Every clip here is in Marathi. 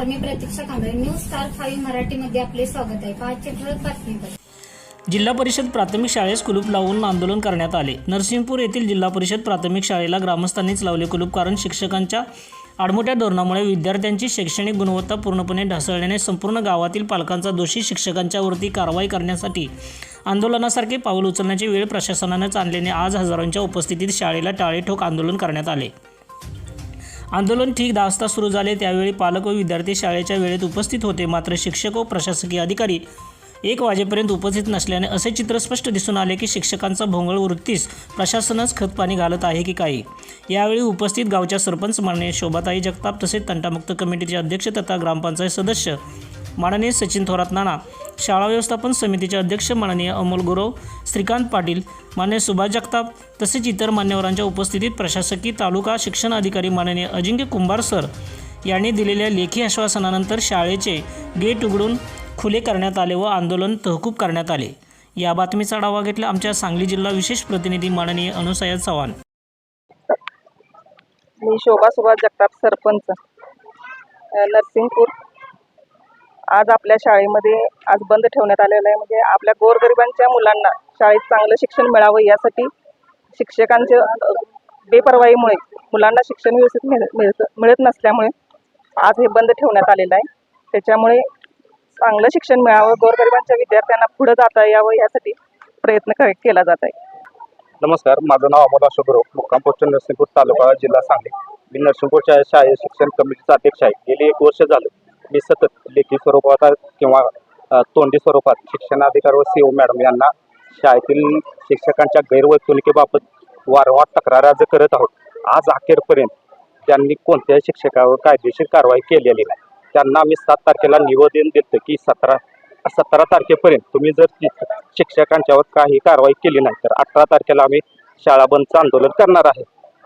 Varsha Kamble news star five मराठीमध्ये आपले स्वागत आहे. पाचशे ठळक बातमीपत्र. जिल्हा परिषद प्राथमिक शाळेस कुलूप लावून आंदोलन करण्यात आले. नरसिंहपूर येथील जिल्हा परिषद प्राथमिक शाळेला ग्रामस्थांनीच लावले कुलूप कारण शिक्षकांच्या आडमोठ्या धोरणामुळे विद्यार्थ्यांची शैक्षणिक गुणवत्ता पूर्णपणे ढासळल्याने संपूर्ण गावातील पालकांचा दोषी शिक्षकांच्यावरती कारवाई करण्यासाठी आंदोलनासारखे पाऊल उचलण्याची वेळ प्रशासनानेच आणल्याने आज हजारोंच्या उपस्थितीत शाळेला टाळेठोक आंदोलन करण्यात आले. आंदोलन ठीक दहा वाजता सुरू झाले त्यावेळी पालक व विद्यार्थी शाळेच्या वेळेत उपस्थित होते. मात्र शिक्षक व प्रशासकीय अधिकारी एक वाजेपर्यंत उपस्थित नसल्याने असे चित्र स्पष्ट दिसून आले की शिक्षकांचा भोंगळ वृत्तीस प्रशासनच खतपाणी घालत आहे की काही. यावेळी उपस्थित गावच्या सरपंच माननीय शोभाताई जगताप तसेच तंटामुक्त कमिटीचे अध्यक्ष तथा ग्रामपंचायत सदस्य माननीय सचिन थोरात नाना शाळा व्यवस्थापन समितीचे अध्यक्ष माननीय अमोल गुरव श्रीकांत पाटील मान्य सुभाष जगताप तसेच इतर मान्यवरांच्या उपस्थितीत प्रशासकीय तालुका शिक्षण अधिकारी माननीय अजिंक्य कुंभार सर यांनी दिलेल्या लेखी आश्वासनानंतर शाळेचे गेट उघडून खुले करण्यात आले व आंदोलन तहकूब करण्यात आले. या बातमीचा आढावा घेतला आमच्या सांगली जिल्हा विशेष प्रतिनिधी माननीय अनुसया चव्हाण. मी शोभा सुभाष जगताप सरपंच नरसिंगपूर आज आपल्या शाळेमध्ये आज बंद ठेवण्यात आलेलं आहे. म्हणजे आपल्या गोरगरिबांच्या मुलांना शाळेत चांगलं शिक्षण मिळावं यासाठी शिक्षकांच्या अ, बेपर्वाईमुळे मुलांना शिक्षण व्यवस्थित मिळ मिळत मिळत नसल्यामुळे आज हे बंद ठेवण्यात आलेलं आहे. त्याच्यामुळे चांगलं शिक्षण मिळावं गोरगरिबांच्या विद्यार्थ्यांना पुढं जाता यावं यासाठी प्रयत्न क- केला जात आहे. नमस्कार माझं नाव अमोल अशोक गुरव मुक्काम पोस्ट नरसिंहपूर तालुका जिल्हा सांगली. मी नरसिंहपूरच्या शाळे शिक्षण कमिटीचा अध्यक्ष आहे. गेली एक वर्ष झालं मी सतत लेखी स्वरूपात किंवा तोंडी स्वरूपात शिक्षणाधिकार व सीओ मॅडम यांना शाळेतील शिक्षकांच्या गैरवर्तणुकीबाबत वारंवार तक्रार अर्ज करत आहोत. आज अखेरपर्यंत त्यांनी कोणत्याही शिक्षकावर कायदेशीर कारवाई केलेली नाही. त्यांना आम्ही सात तारखेला निवेदन देतो की सतरा सतरा तारखेपर्यंत तुम्ही जर शिक्षकांच्यावर काही कारवाई केली नाही तर अठरा तारखेला आम्ही शाळा बंदचं आंदोलन करणार आहे.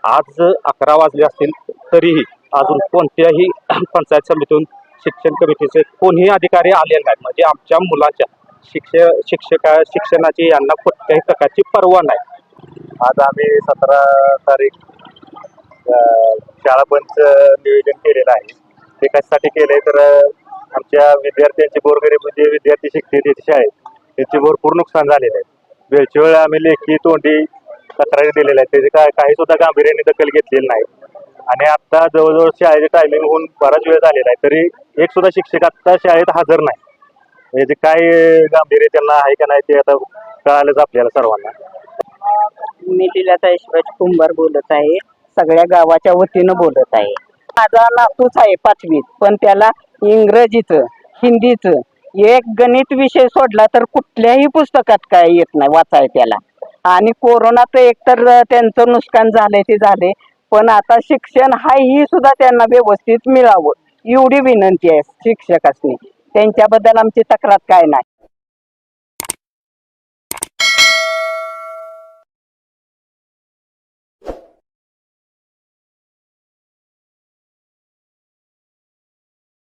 आज अकरा वाजले असतील तरीही अजून कोणत्याही पंचायत समितीतून शिक्षण कमिटीचे कोणीही अधिकारी आलेले नाहीत. म्हणजे आमच्या मुलाच्या शिक्ष शिक्षका शिक्षणाची यांना कोणत्याही प्रकारची पर्वा नाही. आज आम्ही सतरा तारीख शाळा बंदचं नियोजन केलेलं आहे. ते कशासाठी केलंय तर आमच्या विद्यार्थ्यांची गोरगरीब म्हणजे जे विद्यार्थी शिकते ते शाळेत त्यांचे भरपूर नुकसान झालेलं आहे. वेळच्या वेळ आम्ही लेखी तोंडी तक्रारी दिलेल्या आहेत. त्याचे काय काही सुद्धा गांभीर्याने दखल घेतलेली नाही. आणि आता जवळजवळ शाळेचे टायमिंग होऊन बराच वेळ झालेला आहे. तरी एक सुद्धा शिक्षक आता शाळेत हजर नाही. म्हणजे याचे काय गांभीर्य त्यांना आहे का नाही ते आता कळालंच आपल्याला सर्वांना. मी लीलाताई शिवाजी कुंभार बोलत आहे. सगळ्या गावाच्या वतीनं बोलत आहे. माझा नातूच आहे पाचवीत पण त्याला इंग्रजीचं हिंदीचं एक गणित विषय सोडला तर कुठल्याही पुस्तकात काय येत नाही वाचाय त्याला. आणि कोरोनाचं एकतर त्यांचं नुकसान झालंय ते झाले पण आता शिक्षण हा ही सुद्धा त्यांना व्यवस्थित मिळावं एवढी विनंती आहे शिक्षकांनी त्यांच्याबद्दल आमची तक्रार काय नाही.